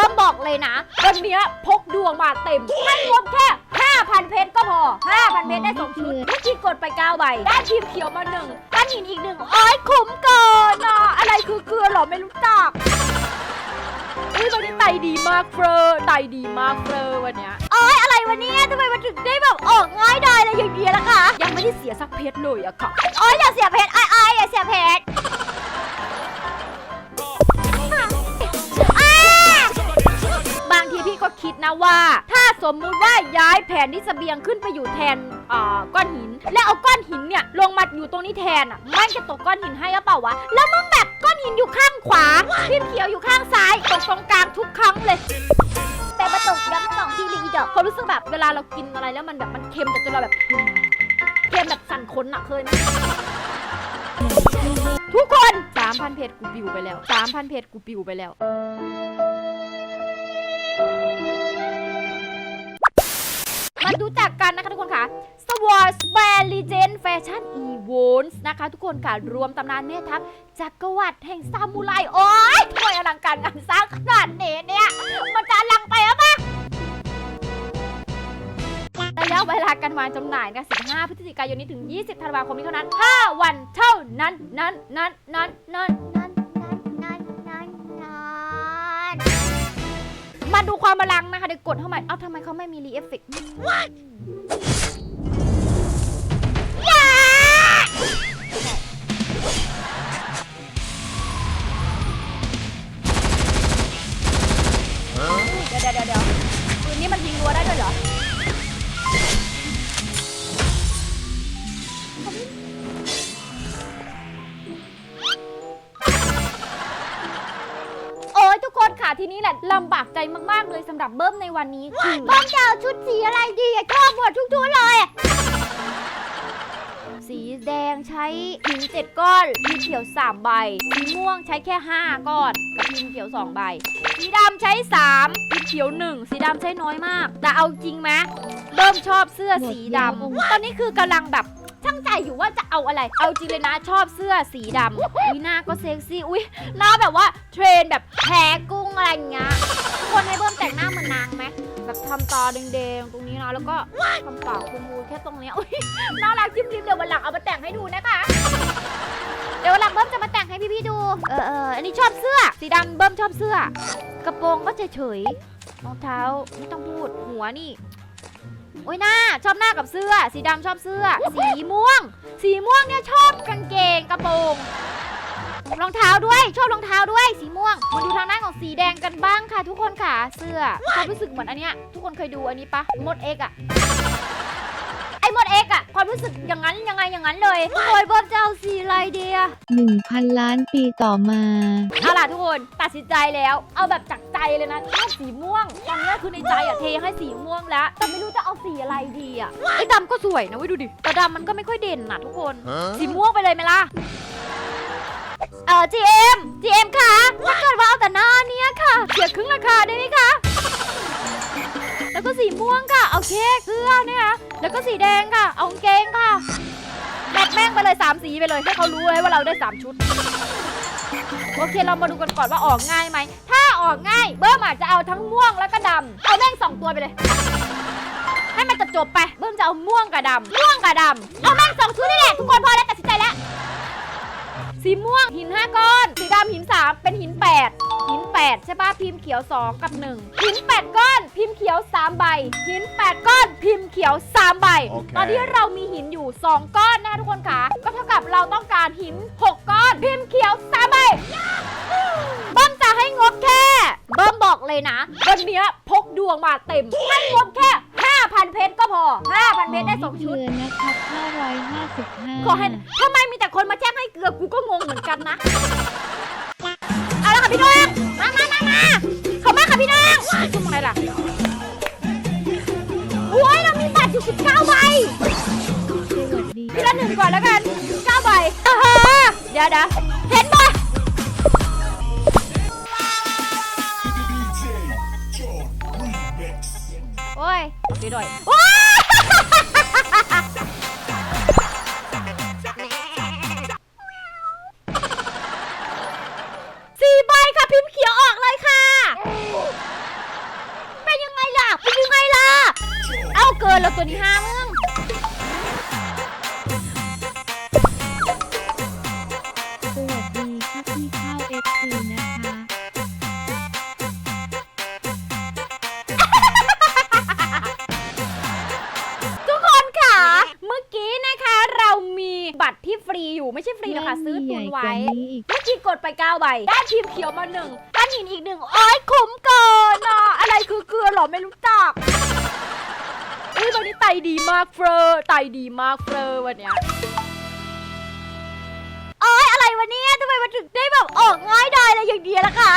บิ้มบอกเลยนะ วันเนี้ยพกดวงมาเต็มให้งบแค่ 5,000 เพชรก็พอ 5,000 เพชรได้สองชุดเมื่อกี้กดไป9ใบ ได้ทีมเขียวมาหนึ่งก้านหินอีกหนึ่งโอ้ยคุ้มเกินอะอะไรคือเกลือเหรอไม่รู้จักอุ้ยวันนี้ไตดีมากเฟอร์ไตดีมากเฟอร์วันเนี้ยโอ้ยอะไรวันนี้ทำไมมันถึงได้แบบออกง่ายได้เลยอย่างเดียวล่ะคะยังไม่ได้เสียสักเพชรเลยอะค่ะโอ้ยอย่าเสียเพชรไอ้ มมุติว่าย้ายแผนที่เสบียงขึ้นไปอยู่แทนอ่าก้อนหิน แล้วเอาก้อนหินเนี่ยลงมาอยู่ตรงนี้แทนอะมันจะตกก้อนหินให้หรือเปล่าวะแล้วมึงแบบก้อนหินอยู่ข้างขวาพิมพ์เขียวอยู่ข้างซ้ายตกตรงกลางทุกครั้งเลยแต่มาตกย้ำสองทีเลยอีดอกความรู้สึกแบบเวลาเรากินอะไรแล้วมันแบบมันเค็มแต่จนเราแบบอืมเค็มแบบสั่นขนอะเคยไหมทุกคน 3,000 เพจกูปิวไปแล้ว 3,000 เพจกูปิวไปแล้ว มาดูจากกันนะคะทุกคนค่ะ Star Wars b a r Legend Fashion Events นะคะ ทุกคนค่ะ รวมตำนานแม่ทัพจักรวรรดิแห่งซามูไรโอ้ยทำไมอลังการงานสร้างขนาดนี้เนี่ย มันจะอลังไปอะปะระยะเวลาการวางจำหน่ายนะ15 พฤศจิกายนนี้ถึง 20 ธันวาคมนี้เท่านั้น 5 วันเท่านั้น นั้น นั้น นั้น นั้นนั้นนั้น มาดูความบาลังนะคะเดี๋ยวกดเข้ามาเอ้าทำไมเขาไม่มีรีเอฟเฟกต์ากใจมากๆเลยสำหรับเบิ้มในวันนี้คือเบิ้มจะเอาชุดสีอะไรดีอะชอบหมดทุกชุดเลยอะสีแดงใช้หินเจ็ดก้อนสีเขียว 3 ใบสีม่วงใช้แค่ 5 ก้อนกับพิมพ์เขียว 2 ใบ สีดำใช้3สีเขียว 1 สีดำใช้น้อยมาก แต่เอาจริงไหมเบิ้มชอบเสื้อสีดำตอนนี้คือกำลังแบบช่างใจอยู่ว่าจะเอาอะไร เอาจริงเลยนะชอบเสื้อสีดำอุ้ยหน้าก็เซ็กซี่อุ้ยหน้าแบบว่าเทรนแบบแพ้กุ้งอะไรอย่างเงี้ย แต่งหน้าเหมือนนางไหมแบบทำตาแดงๆตรงนี้นะแล้วก็ทำปากฟูๆแค่ตรงเนี้ยอุ้ยน่ารักจิ้มลิ้มเดี๋ยววันหลังเอามาแต่งให้ดูนะคะ เดี๋ยววันหลังเบิ้มจะมาแต่งให้พี่ๆดู เออเอออันนี้ชอบเสื้อ สีดำเบิ้มชอบเสื้อ กระโปรงก็เฉยๆรองเท้าไม่ต้องพูดหัวนี่โอ้ยหน้าชอบหน้ากับเสื้อ สีดำชอบเสื้อ สีม่วง สีม่วงเนี่ยชอบกางเกงกระโปรง รองเท้าด้วย ชอบรองเท้าด้วยสีม่วงมาดูทางด้านของสีแดงกันบ้างค่ะ ทุกคนค่ะ เสื้อความรู้สึกเหมือนอันเนี้ยทุกคนเคยดูอันนี้ปะมดเอ็กอะไอมดเอ็กอะความรู้สึกอย่างนั้นยังไงอย่างนั้นเลยโอ้ยเบิ้มจะเอาสีอะไรดีอะ1,000 ล้านปีต่อมาเอาล่ะทุกคนตัดสินใจแล้ว เอาแบบจากใจเลยนะชอบสีม่วงตอนนี้คือในใจอะเทให้สีม่วงแล้ว แต่ไม่รู้จะเอาสีอะไรดีอะไอ้ดำก็สวยนะเว้ยดูดิแต่ดำมันก็ไม่ค่อยเด่นนะทุกคน สีม่วงไปเลยไหมล่ะ เออ GM GM ค่ะถ้าเกิดว่าเอาแต่หน้าเนี้ยค่ะเสียครึ่งราคาได้ไหมคะ แล้วก็สีม่วงค่ะ เอาเค้กเสื้อเนี่ยค่ะแล้วก็สีแดงค่ะ เอากางเกงค่ะแมทแม่งไปเลย3สีไปเลยให้เขารู้เลยว่าเราได้3ชุด โอเคเรามาดูกันก่อนว่าออกง่ายไหม ถ้าออกง่าย เบิ้มอาจจะเอาทั้งม่วงแล้วก็ดำเอาแม่งสองตัวไปเลยให้มันจบจบไป เบิ้มจะเอาม่วงกับดำม่วงกับดำเอาแม่งสองชุดนี่แหละทุกคนพอแล้วตัด สินใจแล้วสีม่วงหิน 5 ก้อน สีดำหิน 3 เป็นหิน 8 หิน 8 ใช่ป่ะพิมพ์เขียว 2 กับ 1 หิน 8 ก้อน พิมพ์เขียว 3 ใบ หิน 8 ก้อน พิมพ์เขียว 3 ใบ โอเค ตอนนี้เรามีหินอยู่ 2 ก้อนนะคะทุกคนค่ะก็เท่ากับเราต้องการหิน 6 ก้อน พิมพ์เขียว 3 ใบ เบิ้มจะให้งบแค่ เบิ้มบอกเลยนะ วันเนี้ยพกดวงมาเต็มให้งบแค่ 5,000 เพชรก็พอ 5,000 เพชรได้สองชุดเดือนนะครับ555ขอให้ทำไมมีแต่คนมาแจ้งให้เกลือกูก็งงเหมือนกันนะ เอาละค่ะพี่น้องมามามามาเขามาค่ะพี่น้องทำไมล่ะโอ้ยเรามีบัตรอยู่19ใบสวัสดี พี่ละหนึ่งก่อนแล้วกัน9ใบอ่าฮะเดี๋ยวเดี๋ยวเห็นป ไปด้วยสี่ใบค่ะพิมเขียวออกเลยค่ะ เป็นยังไงล่ะ เป็นยังไงล่ะ เอาเกินแล้วตัวนี้ห้ามึง บัตรที่ฟรีอยู่ไม่ใช่ฟรีนะคะซื้อมีตุใหญ่นกว่าไว้นี้อีกเมื่อกี้กดไป9ใบได้ทีมเขียวมาหนึ่งก้านหินอีกหนึ่งโอ้ยคุ้มเกินอะอะไรคือเกลือเหรอไม่รู้จักอุ้ยตอนนี้ไตดีมากเฟอร์ไตดีมากเฟอร์วันเนี้ยโอ้ยอะไรวะเนี่ยทำไมมันถึงได้แบบออกง่ายได้เลยอย่างเดียวล่ะคะ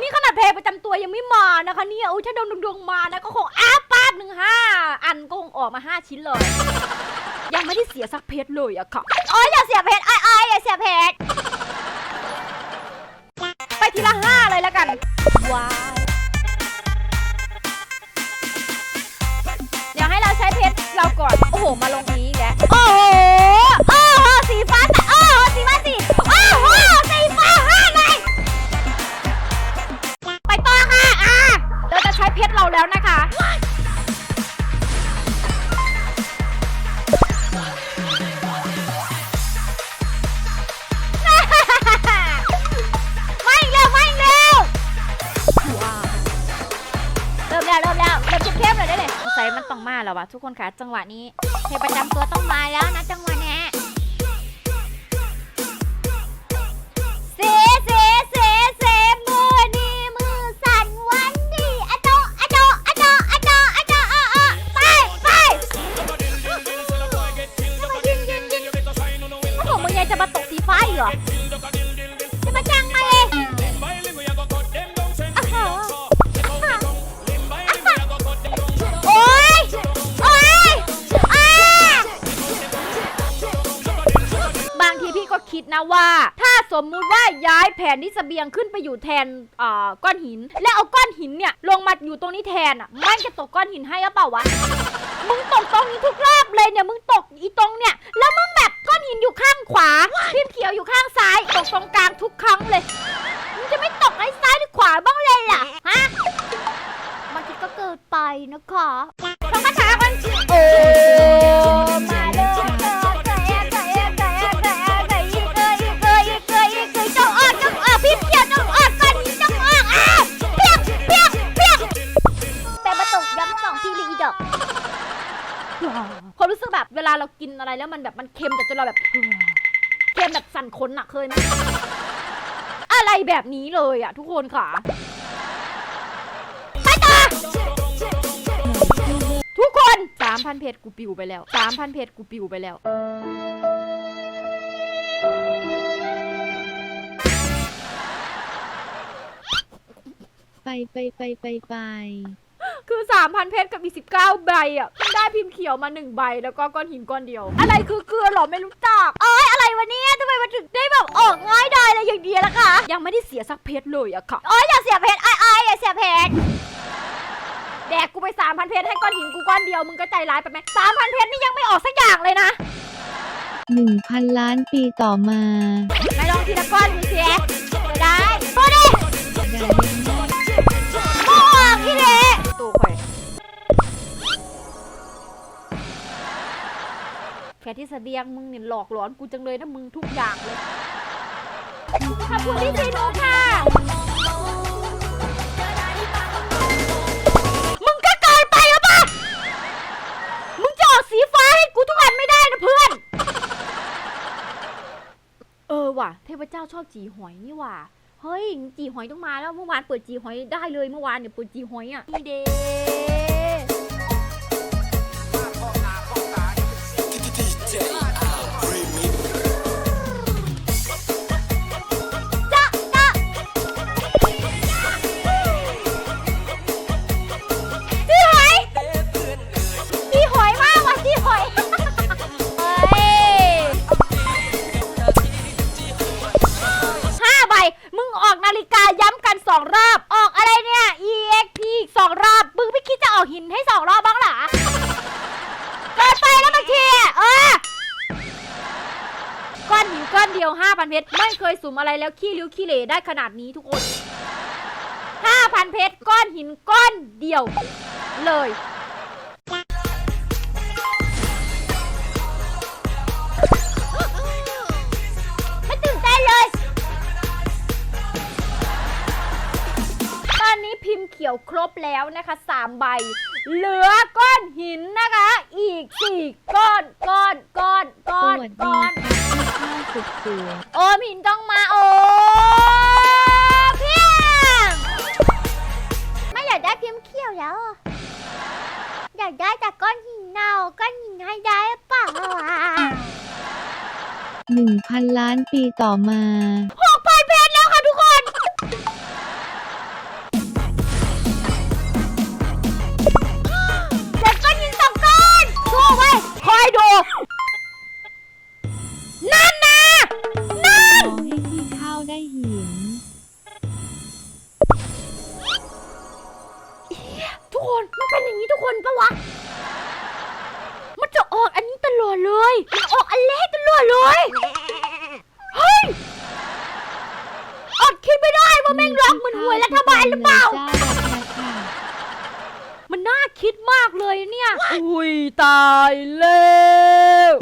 นี่ขนาดเพลงประจำตัวยังไม่มานะคะเนี่ยอุ้ยถ้าดวงดวงๆมานะก็คงอ้าป้าบหนึ่งห้าอันก็คงออกมาห้าชิ้นเลย ยังไม่ได้เสียสักเพชรเลยอะค่ะ โอ้ยอย่าเสียเพชรไอ้ไอ้อย่าเสียเพชรไปทีละห้าเลยแล้วกัน ว้าวเดี๋ยวให้เราใช้เพชรเราก่อน โอ้โห มาลงนี้อีกแล้วโอ้โห ทุกคนคะจังหวะนี้เพลงประจำตัวต้องมาแล้วนะจังหวะนี้ ว่าถ้าสมมุติว่าย้ายแผนที่เสบียงขึ้นไปอยู่แทนอ่าก้อนหิน และเอาก้อนหินเนี่ยลงมาอยู่ตรงนี้แทนอะมันจะตกก้อนหินให้หรือเปล่าวะมึงตกตรงนี้ทุกรอบเลยเนี่ยมึงตกอีตรงเนี่ยแล้วมึงแบบก้อนหินอยู่ข้างขวาพิมพ์เขียวอยู่ข้างซ้ายตกตรงกลางทุกครั้งเลยมึงจะไม่ตกไอ้ซ้ายหรือขวาบ้างเลยล่ะฮะบางทีก็เกินไปนะคะต้องมาถามกันสิโอ้ ความรู้สึกแบบเวลาเรากินอะไรแล้วมันแบบมันเค็มแต่จนเราแบบเค็มแบบสั่นขนอะเคยไหมอะไรแบบนี้เลยอะทุกคนค่ะไปต่อทุกคนสามพันเพจกูปิวไปแล้วสามพันเพจกูปิวไปแล้วไปไปไปไปไป คือ 3,000 เพชรกับอีก19ใบอะเพิ่งได้พิมพ์เขียวมา 1 ใบ แล้วก็ก้อนหินก้อนเดียว อะไรคือเกลือเหรอไม่รู้จักเอ้ยอะไรวะเนี่ยทำไมมันถึงได้แบบออกง่ายได้เลยอย่างเดียวล่ะคะ ยังไม่ได้เสียสักเพชรเลยอะค่ะโอ้ยอย่าเสียเพชรไอ้ไอ้อย่าเสียเพชรแดกกูไป 3,000 เพชรให้ก้อนหินกูก้อนเดียวมึงก็ใจร้ายไปไหม3,000 เพชรนี่ยังไม่ออกสักอย่างเลยนะ1,000ล้านปีต่อมาไหนลองทีละก้อนดูสิได้พูดดิได้ แค่ที่เสบียงมึงเนี่ยหลอกหลอนกูจังเลยนะมึงทุกอย่างเลยขอบคุณพี่ซีนูค่ะ มึงก็เกินไปแล้วปะมึงจะออกสีฟ้าให้กูทุกอันไม่ได้นะเพื่อน เออว่ะ เทพเจ้าชอบจีหอยนี่ว่ะ เฮ้ยจีหอยต้องมาแล้วเมื่อวานเปิดจีหอยได้เลยเมื่อวานเนี่ยเปิดจีหอยอะนี่เด หิวก้อนเดียว 5,000 เพชร ไม่เคยสุ่มอะไรแล้วขี้ริ้วขี้เหร่ได้ขนาดนี้ทุกคน 5,000 เพชร ก้อนหินก้อนเดียว เลย ไม่ตื่นเต้เลย ตอนนี้พิมพ์เขียวครบแล้วนะคะ 3 ใบ เหลือก้อนหิน คือโอมหินต้องมาโอมเพียงไม่อยากได้พิมพ์เขียวแล้วอะอยากได้แต่ก้อนหินเนาก้อนหินให้ได้เปล่าอะหนึ่งพันล้านปีต่อมา หวยรัฐบาลหรือเปล่าจ้าราคามันน่าคิดมากเลยเนี่ย อุ้ยตายแล้ว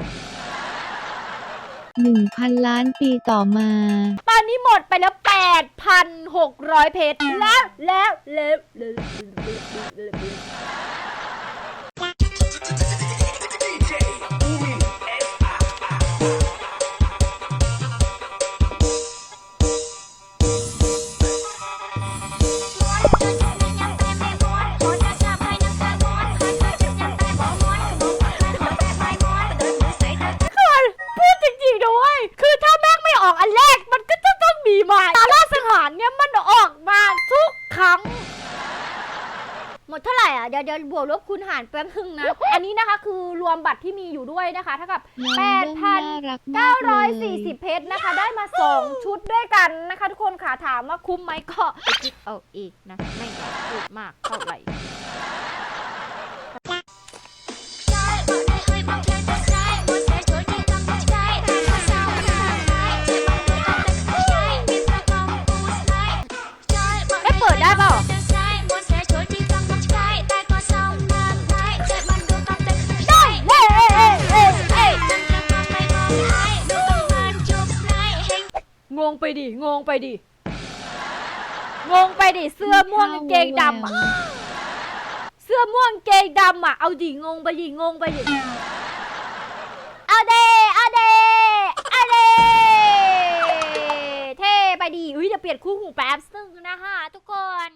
หนึ่งพันล้านปีต่อมา ตอนนี้หมดไปแล้ว 8,600 เพชรแล้วแล้วแล้ว มดเท่าไหร่อะเดี๋ยวเดี๋ยวบวกลบคูณหารแป๊บนึงนะ อันนี้นะคะคือรวมบัตรที่มีอยู่ด้วยนะคะเท่ากับน้องเบิ้มน่ารักมากเลย940เพชรนะคะ ได้มา2ชุดด้วยกันนะคะ ทุกคนค่ะถามว่าคุ้มไหมก็ไปคิดเอาเองนะ ไม่อยากพูดมากเท่าไหร่ ไปดิงงไปดิ งงไปดิ เสื้อม่วงกางเกงดำอะเสื้อม่วงกางเกงดำอะเอาดิงงไปดิงงไปดิ เอาเดเอาเดเอาเดเท่ไปดิอุ้ยจะเปลี่ยนคู่หูแป๊บนึงนะคะทุกคน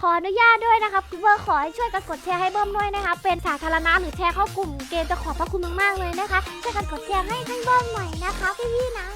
ขออนุญาตด้วยนะครับเบอร์ขอให้ช่วยกันกดแชร์ให้เบิ้มด้วยนะคะเป็นสาธารณะหรือแชร์เข้ากลุ่มเกมจะขอบพระคุณมากๆเลยนะคะช่วยกันกดแชร์ให้ให้เบิ้มหน่อยนะคะพี่ๆนะ